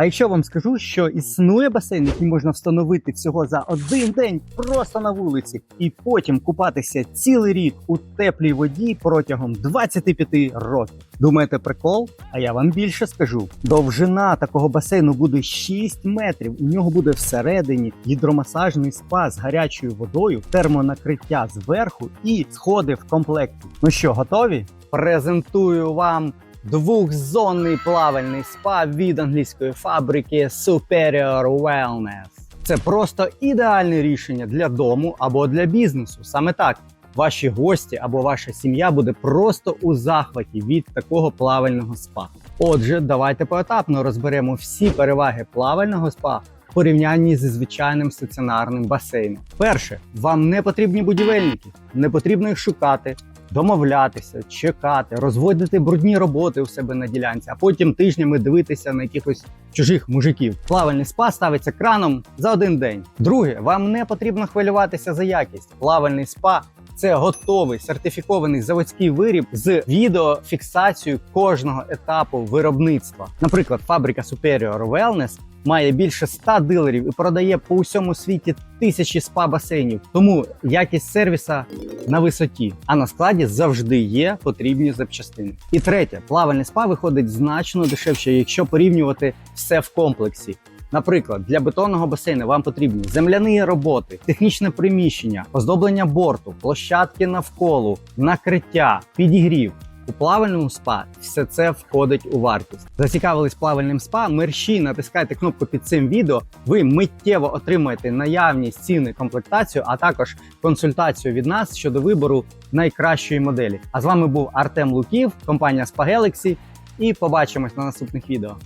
А якщо вам скажу, що існує басейн, який можна встановити всього за один день просто на вулиці, і потім купатися цілий рік у теплій воді протягом 25 років. Думаєте, прикол? А я вам більше скажу: довжина такого басейну буде 6 метрів. У нього буде всередині гідромасажний спа з гарячою водою, термонакриття зверху і сходи в комплекті. Ну що, готові? Презентую вам двохзонний плавальний спа від англійської фабрики Superior Wellness. Це просто ідеальне рішення для дому або для бізнесу. Саме так. Ваші гості або ваша сім'я буде просто у захваті від такого плавального спа. Отже, давайте поетапно розберемо всі переваги плавального спа в порівнянні зі звичайним стаціонарним басейном. Перше, вам не потрібні будівельники, не потрібно їх шукати, домовлятися, чекати, розводити брудні роботи у себе на ділянці, а потім тижнями дивитися на якихось чужих мужиків. Плавальний спа ставиться краном за один день. Друге, вам не потрібно хвилюватися за якість. Плавальний спа це готовий сертифікований заводський виріб з відеофіксацією кожного етапу виробництва. Наприклад, фабрика Superior Wellness має більше 100 дилерів і продає по усьому світі тисячі спа-басейнів. Тому якість сервіса на висоті, а на складі завжди є потрібні запчастини. І третє, плавальний спа виходить значно дешевше, якщо порівнювати все в комплексі. Наприклад, для бетонного басейну вам потрібні земляні роботи, технічне приміщення, оздоблення борту, площадки навколо, накриття, підігрів. У плавальному спа все це входить у вартість. Зацікавились плавальним спа? Мерші натискайте кнопку під цим відео. Ви миттєво отримаєте наявність ціни комплектацію, а також консультацію від нас щодо вибору найкращої моделі. А з вами був Артем Луків, компанія Spa Galaxy, і побачимось на наступних відео.